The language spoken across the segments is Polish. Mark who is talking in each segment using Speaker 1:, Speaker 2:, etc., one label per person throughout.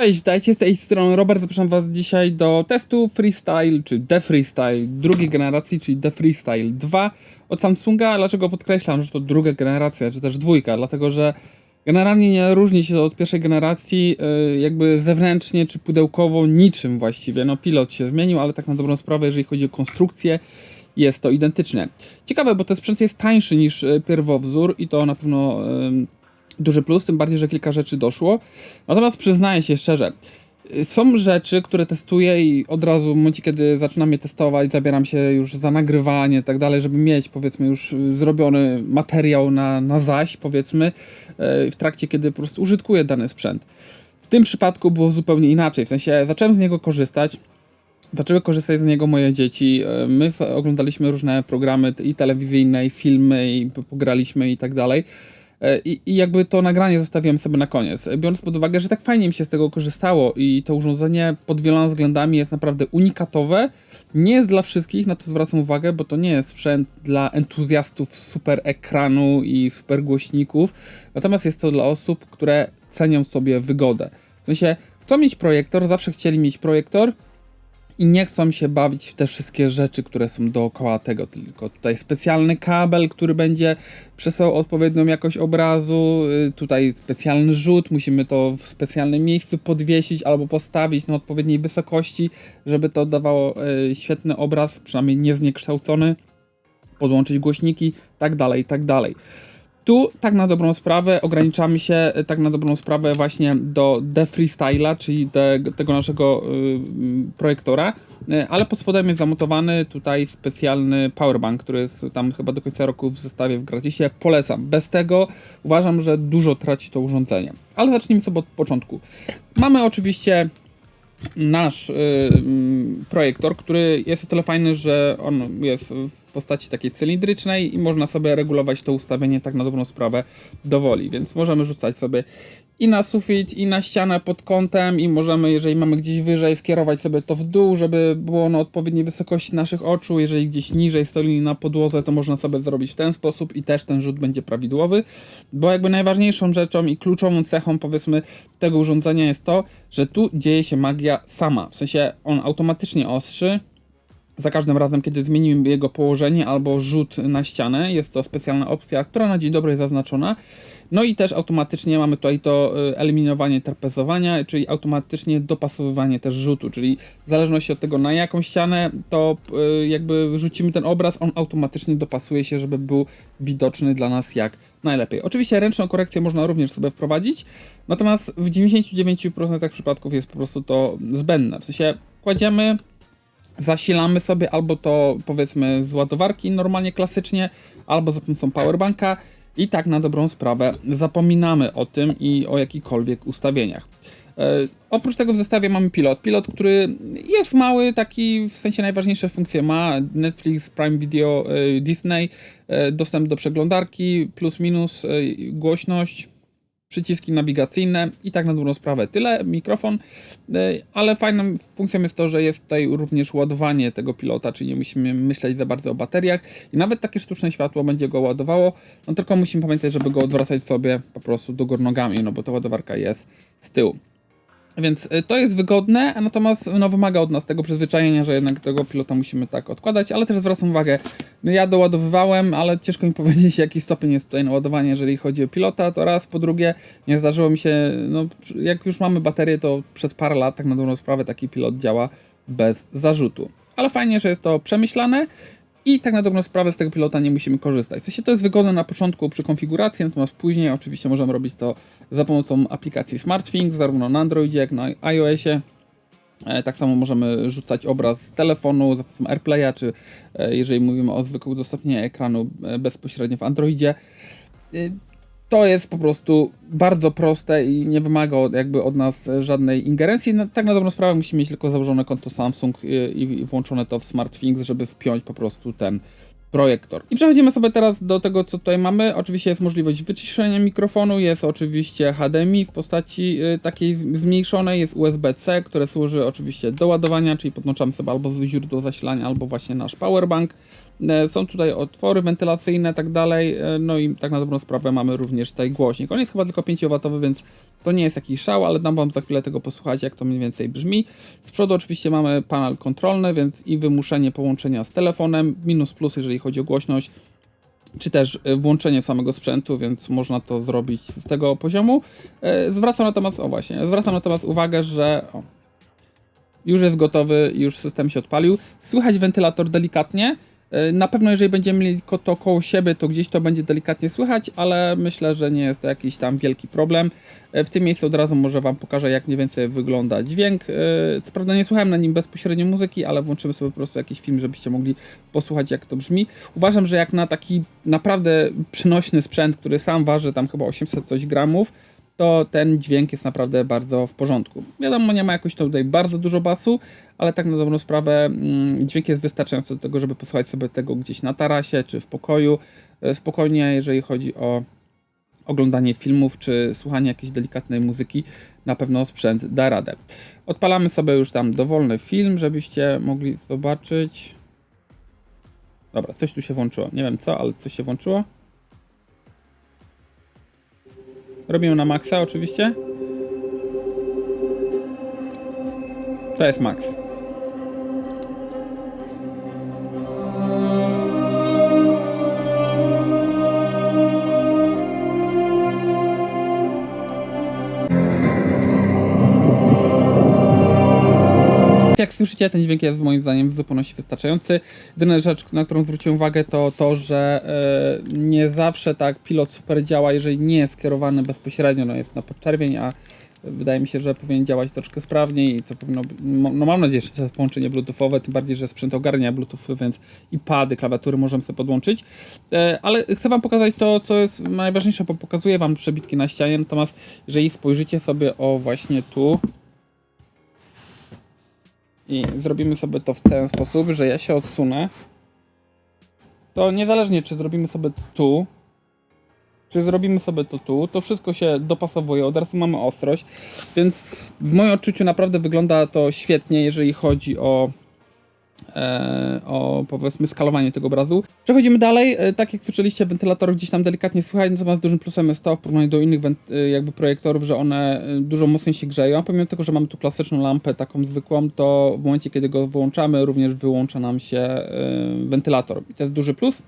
Speaker 1: Cześć, witajcie z tej strony Robert, zapraszam was dzisiaj do testu Freestyle, czy The Freestyle drugiej generacji, czyli The Freestyle 2 od Samsunga. Dlaczego podkreślam, że to druga generacja, czy też dwójka? Dlatego, że generalnie nie różni się od pierwszej generacji yy, jakby zewnętrznie, czy pudełkowo niczym właściwie. No pilot się zmienił, ale tak na dobrą sprawę, jeżeli chodzi o konstrukcję, jest to identyczne. Ciekawe, bo ten sprzęt jest tańszy niż yy, pierwowzór i to na pewno... Yy, duży plus, tym bardziej, że kilka rzeczy doszło. Natomiast przyznaję się szczerze, są rzeczy, które testuję i od razu w momencie, kiedy zaczynam je testować, zabieram się już za nagrywanie i tak dalej, żeby mieć powiedzmy już zrobiony materiał na, na zaś, powiedzmy, e, w trakcie, kiedy po prostu użytkuję dany sprzęt. W tym przypadku było zupełnie inaczej, w sensie zacząłem z niego korzystać, Zaczęły korzystać z niego moje dzieci. My oglądaliśmy różne programy i telewizyjne, i filmy, i pograliśmy i tak dalej. E, I, I jakby to nagranie zostawiłem sobie na koniec, biorąc pod uwagę, że tak fajnie mi się z tego korzystało i to urządzenie pod wieloma względami jest naprawdę unikatowe. Nie jest dla wszystkich, na to zwracam uwagę, bo to nie jest sprzęt dla entuzjastów super ekranu i super głośników, natomiast jest to dla osób, które cenią sobie wygodę. W sensie, chcą mieć projektor, zawsze chcieli mieć projektor, i nie chcą się bawić w te wszystkie rzeczy, które są dookoła tego, tylko tutaj specjalny kabel, który będzie przesyłał odpowiednią jakość obrazu, y, tutaj specjalny rzut, musimy to w specjalnym miejscu podwiesić albo postawić na odpowiedniej wysokości, żeby to dawało y, świetny obraz, przynajmniej niezniekształcony, podłączyć głośniki, tak dalej, tak dalej. Tu tak na dobrą sprawę ograniczamy się e, tak na dobrą sprawę właśnie do The Freestyla, czyli te, tego naszego y, projektora, y, ale pod spodem jest zamontowany tutaj specjalny powerbank, który jest tam chyba do końca roku w zestawie w gratisie. Polecam. Bez tego uważam, że dużo traci to urządzenie. Ale zacznijmy sobie od początku. Mamy oczywiście nasz y, projektor, który jest o tyle fajny, że on jest w postaci takiej cylindrycznej i można sobie regulować to ustawienie tak na dobrą sprawę dowoli, więc możemy rzucać sobie i na sufit, i na ścianę pod kątem i możemy, jeżeli mamy gdzieś wyżej, skierować sobie to w dół, żeby było na odpowiedniej wysokości naszych oczu. Jeżeli gdzieś niżej stoi na podłodze, to można sobie zrobić w ten sposób i też ten rzut będzie prawidłowy, bo jakby najważniejszą rzeczą i kluczową cechą powiedzmy tego urządzenia jest to, że tu dzieje się magia sama. W sensie on automatycznie ostrzy, za każdym razem, kiedy zmienimy jego położenie albo rzut na ścianę. Jest to specjalna opcja, która na dzień dobry jest zaznaczona. No i też automatycznie mamy tutaj to y, eliminowanie terpezowania, czyli automatycznie dopasowywanie też rzutu, czyli w zależności od tego na jaką ścianę to y, jakby rzucimy ten obraz, on automatycznie dopasuje się, żeby był widoczny dla nas jak najlepiej. Oczywiście ręczną korekcję można również sobie wprowadzić, natomiast w 99% przypadków jest po prostu to zbędne. W sensie kładziemy zasilamy sobie albo to powiedzmy z ładowarki normalnie klasycznie, albo za pomocą powerbanka i tak na dobrą sprawę zapominamy o tym i o jakichkolwiek ustawieniach. E, oprócz tego w zestawie mamy pilot. Pilot, który jest mały, taki w sensie najważniejsze funkcje ma. Netflix, Prime Video, e, Disney, e, dostęp do przeglądarki, plus minus, głośność, przyciski nawigacyjne i tak na dobrą sprawę tyle, mikrofon, y, ale fajną funkcją jest to, że jest tutaj również ładowanie tego pilota, czyli nie musimy myśleć za bardzo o bateriach. I nawet takie sztuczne światło będzie go ładowało, no tylko musimy pamiętać, żeby go odwracać sobie po prostu do góry nogami, no bo ta ładowarka jest z tyłu. Więc y, to jest wygodne, natomiast no, wymaga od nas tego przyzwyczajenia, że jednak tego pilota musimy tak odkładać, ale też zwracam uwagę, no ja doładowywałem, ale ciężko mi powiedzieć jaki stopień jest tutaj naładowanie, jeżeli chodzi o pilota, to raz, po drugie nie zdarzyło mi się, no jak już mamy baterię, to przez parę lat tak na dobrą sprawę taki pilot działa bez zarzutu. Ale fajnie, że jest to przemyślane i tak na dobrą sprawę z tego pilota nie musimy korzystać. W sensie to jest wygodne na początku przy konfiguracji, natomiast później oczywiście możemy robić to za pomocą aplikacji SmartThings, zarówno na Androidzie, jak na iOSie. E, tak samo możemy rzucać obraz z telefonu za pomocą AirPlaya, czy e, jeżeli mówimy o zwykłym udostępnieniu ekranu e, bezpośrednio w Androidzie to jest po prostu bardzo proste i nie wymaga jakby od nas żadnej ingerencji. No, tak na dobrą sprawę musimy mieć tylko założone konto Samsung i, i włączone to w SmartThings, żeby wpiąć po prostu ten projektor. I przechodzimy sobie teraz do tego, co tutaj mamy. Oczywiście jest możliwość wyciszenia mikrofonu, jest oczywiście HDMI w postaci y, takiej zmniejszonej, jest USB-C, które służy oczywiście do ładowania, czyli podłączamy sobie albo źródło zasilania, albo właśnie nasz powerbank. E, Są tutaj otwory wentylacyjne, tak dalej. E, No i tak na dobrą sprawę mamy również tutaj głośnik. On jest chyba tylko 5W, więc to nie jest jakiś szał, ale dam wam za chwilę tego posłuchać, jak to mniej więcej brzmi. Z przodu oczywiście mamy panel kontrolny, więc i wymuszenie połączenia z telefonem, minus plus, jeżeli chodzi o głośność, czy też e, włączenie samego sprzętu, więc można to zrobić z tego poziomu. E, Zwracam natomiast, o właśnie, zwracam natomiast uwagę, że o, już jest gotowy, już system się odpalił. Słychać wentylator delikatnie. E, Na pewno, jeżeli będziemy mieli to koło siebie, to gdzieś to będzie delikatnie słychać, ale myślę, że nie jest to jakiś tam wielki problem. E, W tym miejscu od razu może Wam pokażę, jak mniej więcej wygląda dźwięk. E, Co prawda nie słuchałem na nim bezpośrednio muzyki, ale włączymy sobie po prostu jakiś film, żebyście mogli posłuchać, jak to brzmi. Uważam, że jak na taki naprawdę przenośny sprzęt, który sam waży tam chyba 800 coś gramów, to ten dźwięk jest naprawdę bardzo w porządku. Wiadomo, nie ma jakoś tutaj bardzo dużo basu, ale tak na dobrą sprawę mm, dźwięk jest wystarczający do tego, żeby posłuchać sobie tego gdzieś na tarasie czy w pokoju. E, Spokojnie, jeżeli chodzi o oglądanie filmów czy słuchanie jakiejś delikatnej muzyki, na pewno sprzęt da radę. Odpalamy sobie już tam dowolny film, żebyście mogli zobaczyć. Dobra, coś tu się włączyło. Nie wiem co, ale coś się włączyło. Robimy na maksa oczywiście. To jest max. Słyszycie, ten dźwięk jest moim zdaniem w zupełności wystarczający. Jedyna rzecz, na którą zwróciłem uwagę, to to, że e, nie zawsze tak pilot super działa, jeżeli nie jest skierowany bezpośrednio, no jest na podczerwień, a wydaje mi się, że powinien działać troszkę sprawniej i to powinno, no mam nadzieję, że to jest połączenie bluetoothowe, tym bardziej, że sprzęt ogarnia bluetooth, więc i pady, klawiatury możemy sobie podłączyć. E, ale chcę wam pokazać to, co jest najważniejsze, bo pokazuję wam przebitki na ścianie, natomiast jeżeli spojrzycie sobie o właśnie tu, i zrobimy sobie to w ten sposób, że ja się odsunę, to niezależnie czy zrobimy sobie tu, czy zrobimy sobie to tu, to wszystko się dopasowuje, od razu mamy ostrość, więc w moim odczuciu naprawdę wygląda to świetnie, jeżeli chodzi o o powiedzmy skalowanie tego obrazu. Przechodzimy dalej, e, tak jak słyszeliście, wentylatorów gdzieś tam delikatnie słychać, natomiast dużym plusem jest to w porównaniu do innych e, jakby projektorów, że one e, dużo mocniej się grzeją, pomimo tego, że mamy tu klasyczną lampę taką zwykłą, to w momencie, kiedy go wyłączamy, również wyłącza nam się e, wentylator. I to jest duży plus.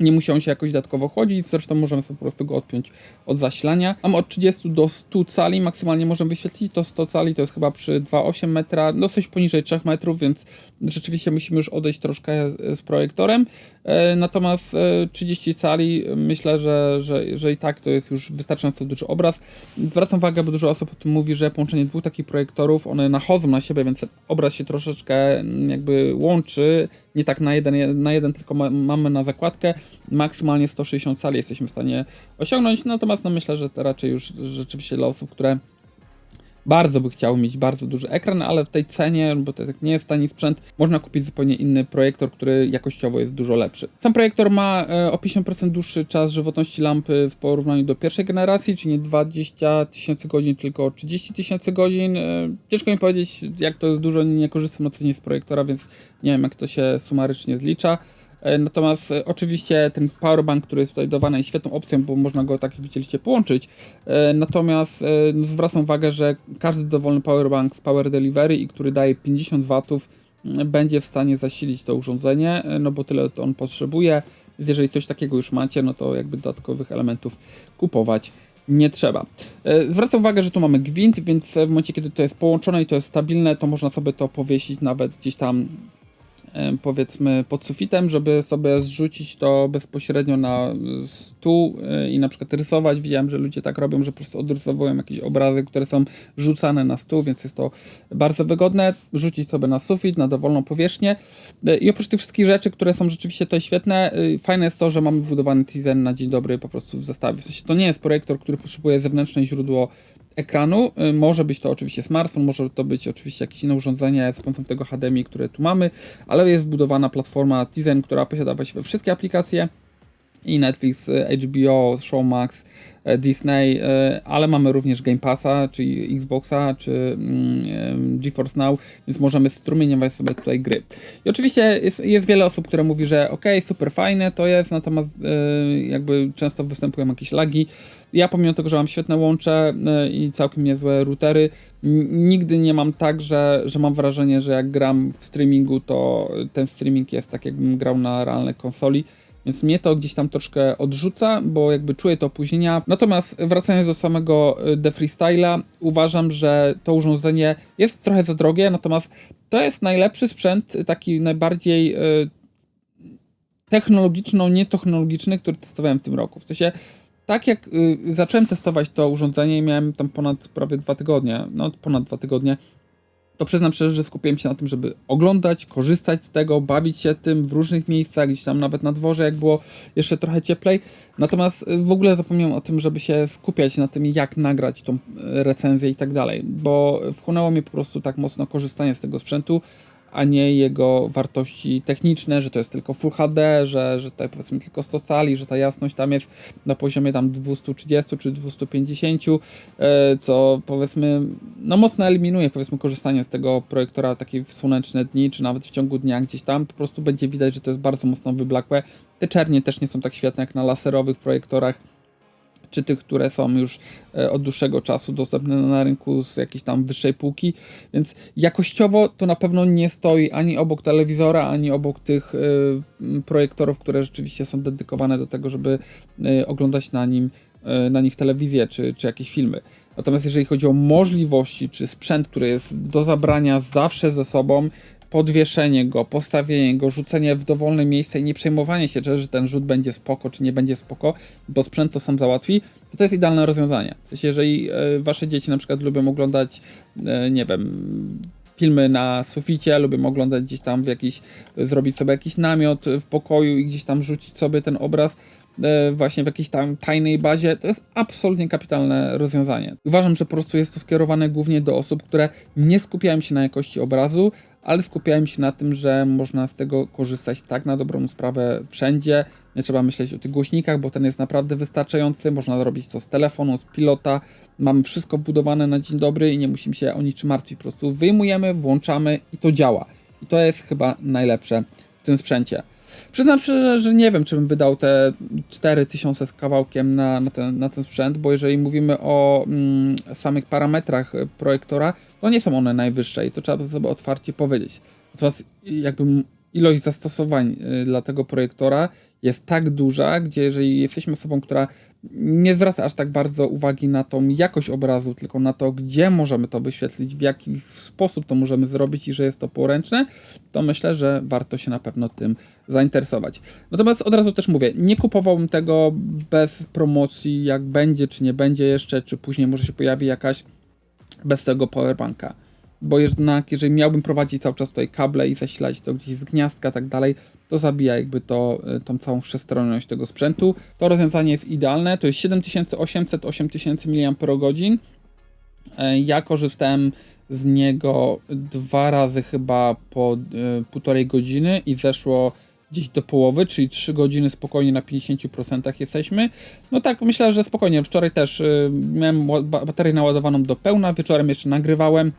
Speaker 1: Nie musi on się jakoś dodatkowo chłodzić, zresztą możemy sobie po prostu go odpiąć od zasilania. Mam od 30 do 100 cali, maksymalnie możemy wyświetlić to 100 cali, to jest chyba przy 2,8 metra, no coś poniżej 3 metrów, więc rzeczywiście musimy już odejść troszkę z projektorem. E, Natomiast e, 30 cali myślę, że, że, że i tak to jest już wystarczająco duży obraz. Zwracam uwagę, bo dużo osób o tym mówi, że połączenie dwóch takich projektorów, one nachodzą na siebie, więc obraz się troszeczkę mm, jakby łączy. Nie tak na jeden, na jeden tylko ma, mamy na zakładkę. Maksymalnie 160 cali jesteśmy w stanie osiągnąć. Natomiast no myślę, że to raczej już rzeczywiście dla osób, które bardzo by chciały mieć bardzo duży ekran, ale w tej cenie, bo to tak nie jest tani sprzęt, można kupić zupełnie inny projektor, który jakościowo jest dużo lepszy. Sam projektor ma e, o 50% dłuższy czas żywotności lampy w porównaniu do pierwszej generacji, czyli nie 20 tysięcy godzin, tylko 30 tysięcy godzin. E, Ciężko mi powiedzieć, jak to jest dużo, nie korzystam co dzień z projektora, więc nie wiem, jak to się sumarycznie zlicza. E, Natomiast e, oczywiście ten powerbank, który jest tutaj dawany jest świetną opcją, bo można go tak jak widzieliście połączyć. E, Natomiast no, zwracam uwagę, że każdy dowolny powerbank z Power Delivery i który daje 50 watów m, będzie w stanie zasilić to urządzenie, no bo tyle to on potrzebuje. Więc jeżeli coś takiego już macie, no to jakby dodatkowych elementów kupować nie trzeba. Zwracam uwagę, że tu mamy gwint, więc w momencie, kiedy to jest połączone i to jest stabilne, to można sobie to powiesić nawet gdzieś tam powiedzmy pod sufitem, żeby sobie zrzucić to bezpośrednio na stół e, i na przykład rysować. Widziałem, że ludzie tak robią, że po prostu odrysowują jakieś obrazy, które są rzucane na stół, więc jest to bardzo wygodne. Rzucić sobie na sufit, na dowolną powierzchnię. E, I oprócz tych wszystkich rzeczy, które są rzeczywiście tutaj świetne, e, fajne jest to, że mamy wbudowany Tizen na dzień dobry po prostu w zestawie. W sensie to nie jest projektor, który potrzebuje zewnętrzne źródło ekranu. Y, Może być to oczywiście smartfon, może to być oczywiście jakieś inne urządzenie za pomocą tego HDMI, które tu mamy, ale jest wbudowana platforma Tizen, która posiada właściwie wszystkie aplikacje i Netflix, y, HBO, Showmax, y, Disney, y, ale mamy również Game Passa, czyli Xboxa, czy mm, GeForce Now, więc możemy strumieniować sobie tutaj gry. I oczywiście jest, jest wiele osób, które mówi, że ok, super fajne to jest, natomiast jakby często występują jakieś lagi. Ja pomimo tego, że mam świetne łącze i całkiem niezłe routery, nigdy nie mam tak, że, że mam wrażenie, że jak gram w streamingu, to ten streaming jest tak, jakbym grał na realnej konsoli. Więc mnie to gdzieś tam troszkę odrzuca, bo jakby czuję to opóźnienia. Natomiast wracając do samego y, The Freestyla, uważam, że to urządzenie jest trochę za drogie, natomiast to jest najlepszy sprzęt, taki najbardziej y, technologiczno-nietechnologiczny, który testowałem w tym roku. W sensie, tak jak y, zacząłem testować to urządzenie miałem tam ponad prawie dwa tygodnie, no ponad dwa tygodnie, to przyznam szczerze, że skupiłem się na tym, żeby oglądać, korzystać z tego, bawić się tym w różnych miejscach, gdzieś tam nawet na dworze, jak było jeszcze trochę cieplej. Natomiast y, w ogóle zapomniałem o tym, żeby się skupiać na tym, jak nagrać tą y, recenzję i tak dalej, bo wchłonęło mnie po prostu tak mocno korzystanie z tego sprzętu, a nie jego wartości techniczne, że to jest tylko Full HD, że, że tutaj powiedzmy tylko 100 cali, że ta jasność tam jest na poziomie tam 230 czy 250, e, co powiedzmy no mocno eliminuje powiedzmy korzystanie z tego projektora takiej w słoneczne dni, czy nawet w ciągu dnia gdzieś tam, po prostu będzie widać, że to jest bardzo mocno wyblakłe. Te czernie też nie są tak świetne jak na laserowych projektorach, czy tych, które są już e, od dłuższego czasu dostępne na rynku z jakiejś tam wyższej półki, więc jakościowo to na pewno nie stoi ani obok telewizora, ani obok tych m, projektorów, które rzeczywiście są dedykowane do tego, żeby y, oglądać na nim na nich telewizję czy, czy jakieś filmy. Natomiast jeżeli chodzi o możliwości, czy sprzęt, który jest do zabrania zawsze ze sobą, podwieszenie go, postawienie go, rzucenie w dowolne miejsce i nie przejmowanie się, czy że ten rzut będzie spoko, czy nie będzie spoko, bo sprzęt to sam załatwi, to to jest idealne rozwiązanie. W sensie, jeżeli e, wasze dzieci na przykład lubią oglądać, e, nie wiem, filmy na suficie, lubią oglądać gdzieś tam w jakiś, zrobić sobie jakiś namiot w pokoju i gdzieś tam rzucić sobie ten obraz, e, właśnie w jakiejś tam tajnej bazie, to jest absolutnie kapitalne rozwiązanie. Uważam, że po prostu jest to skierowane głównie do osób, które nie skupiają się na jakości obrazu, ale skupiałem się na tym, że można z tego korzystać tak na dobrą sprawę wszędzie. Nie trzeba myśleć o tych głośnikach, bo ten jest naprawdę wystarczający. Można zrobić to z telefonu, z pilota. Mamy wszystko wbudowane na dzień dobry i nie musimy się o niczym martwić. Po prostu wyjmujemy, włączamy i to działa. I to jest chyba najlepsze w tym sprzęcie. Przyznam szczerze, że nie wiem, czy bym wydał te 4000 z kawałkiem na, na, ten, na ten sprzęt, bo jeżeli mówimy o mm, samych parametrach y, projektora, to nie są one najwyższe i to trzeba sobie otwarcie powiedzieć. Natomiast jakby m- ilość zastosowań y, dla tego projektora jest tak duża, gdzie jeżeli jesteśmy osobą, która nie zwraca aż tak bardzo uwagi na tą jakość obrazu, tylko na to, gdzie możemy to wyświetlić, w jaki sposób to możemy zrobić i że jest to poręczne, to myślę, że warto się na pewno tym zainteresować. Natomiast od razu też mówię, nie kupowałbym tego bez promocji, jak będzie, czy nie będzie jeszcze, czy później może się pojawi jakaś bez tego powerbanka. Bo jednak, jeżeli miałbym prowadzić cały czas tutaj kable i zasilać to gdzieś z gniazdka, tak dalej, to zabija jakby to, y, tą całą wszechstronność tego sprzętu. To rozwiązanie jest idealne, to jest 7800-8000 mAh. E, Ja korzystałem z niego dwa razy chyba po y, półtorej godziny i zeszło gdzieś do połowy, czyli 3 godziny spokojnie na 50% jesteśmy. No tak, myślę, że spokojnie. Wczoraj też miałem baterię naładowaną do pełna, wieczorem jeszcze nagrywałem.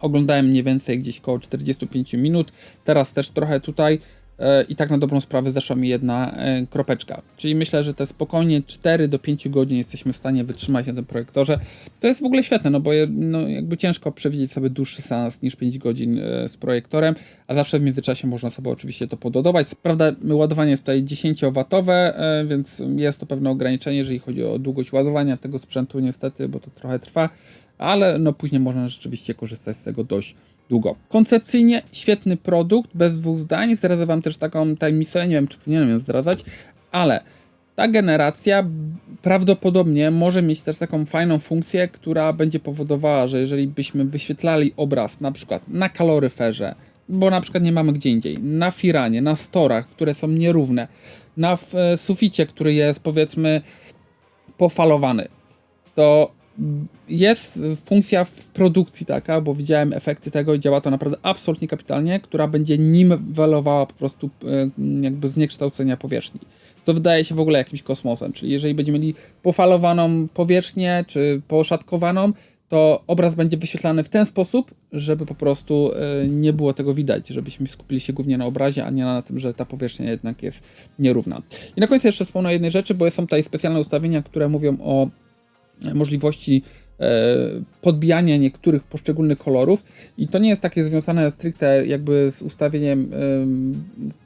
Speaker 1: Oglądałem mniej więcej gdzieś około 45 minut. Teraz też trochę tutaj e, i tak na dobrą sprawę zeszła mi jedna e, kropeczka. Czyli myślę, że te spokojnie 4 do 5 godzin jesteśmy w stanie wytrzymać na tym projektorze. To jest w ogóle świetne, no bo no, jakby ciężko przewidzieć sobie dłuższy seans niż 5 godzin e, z projektorem, a zawsze w międzyczasie można sobie oczywiście to pododować. Prawda, ładowanie jest tutaj 10W, e, więc jest to pewne ograniczenie, jeżeli chodzi o długość ładowania tego sprzętu niestety, bo to trochę trwa ale no później można rzeczywiście korzystać z tego dość długo. Koncepcyjnie świetny produkt, bez dwóch zdań. Zdradzę Wam też taką tajemnicę, nie wiem czy powinienem ją zdradzać, ale ta generacja prawdopodobnie może mieć też taką fajną funkcję, która będzie powodowała, że jeżeli byśmy wyświetlali obraz na przykład na kaloryferze, bo na przykład nie mamy gdzie indziej, na firanie, na storach, które są nierówne, na suficie, który jest powiedzmy pofalowany, to jest funkcja w produkcji taka, bo widziałem efekty tego i działa to naprawdę absolutnie kapitalnie, która będzie niwelowała po prostu e, jakby zniekształcenia powierzchni. Co wydaje się w ogóle jakimś kosmosem. Czyli jeżeli będziemy mieli pofalowaną powierzchnię, czy poszatkowaną, to obraz będzie wyświetlany w ten sposób, żeby po prostu e, nie było tego widać, żebyśmy skupili się głównie na obrazie, a nie na tym, że ta powierzchnia jednak jest nierówna. I na końcu jeszcze wspomnę o jednej rzeczy, bo są tutaj specjalne ustawienia, które mówią o możliwości e, podbijania niektórych poszczególnych kolorów i to nie jest takie związane stricte jakby z ustawieniem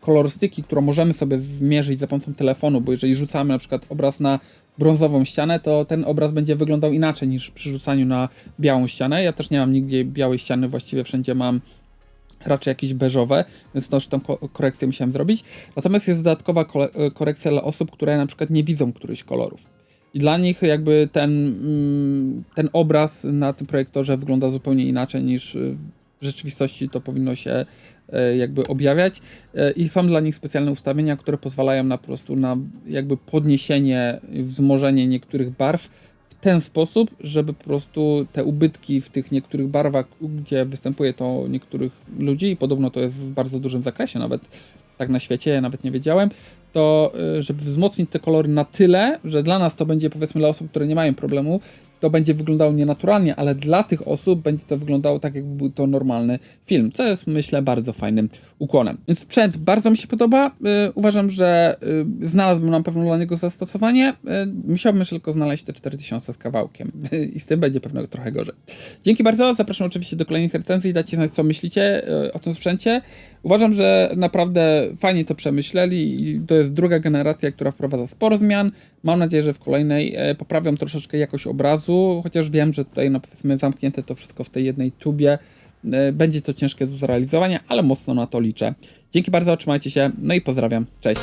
Speaker 1: kolorystyki, którą możemy sobie zmierzyć za pomocą telefonu, bo jeżeli rzucamy na przykład obraz na brązową ścianę, to ten obraz będzie wyglądał inaczej niż przy rzucaniu na białą ścianę. Ja też nie mam nigdzie białej ściany, właściwie wszędzie mam raczej jakieś beżowe, więc też tą korekcję musiałem zrobić. Natomiast jest dodatkowa korekcja dla osób, które na przykład nie widzą którychś kolorów. I dla nich jakby ten, mm, ten obraz na tym projektorze wygląda zupełnie inaczej niż y, w rzeczywistości to powinno się e, jakby objawiać. E, i są dla nich specjalne ustawienia, które pozwalają na prostu na jakby podniesienie, wzmożenie niektórych barw w ten sposób, żeby po prostu te ubytki w tych niektórych barwach, gdzie występuje to niektórych ludzi i podobno to jest w bardzo dużym zakresie nawet tak na świecie, ja nawet nie wiedziałem, to y, żeby wzmocnić te kolory na tyle, że dla nas to będzie powiedzmy dla osób, które nie mają problemu, to będzie wyglądało nienaturalnie, ale dla tych osób będzie to wyglądało tak, jakby był to normalny film, co jest myślę bardzo fajnym ukłonem. Więc sprzęt bardzo mi się podoba. Yy, uważam, że yy, znalazłbym na pewno dla niego zastosowanie. Musiałbym jeszcze tylko znaleźć te 4000 z kawałkiem i z tym będzie pewno trochę gorzej. Dzięki bardzo, zapraszam oczywiście do kolejnych recenzji, dajcie znać co myślicie y, o tym sprzęcie. Uważam, że naprawdę fajnie to przemyśleli i to jest druga generacja, która wprowadza sporo zmian. Mam nadzieję, że w kolejnej e, poprawią troszeczkę jakość obrazu, chociaż wiem, że tutaj no powiedzmy zamknięte to wszystko w tej jednej tubie. E, będzie to ciężkie do zrealizowania, ale mocno na to liczę. Dzięki bardzo, trzymajcie się, no i pozdrawiam. Cześć.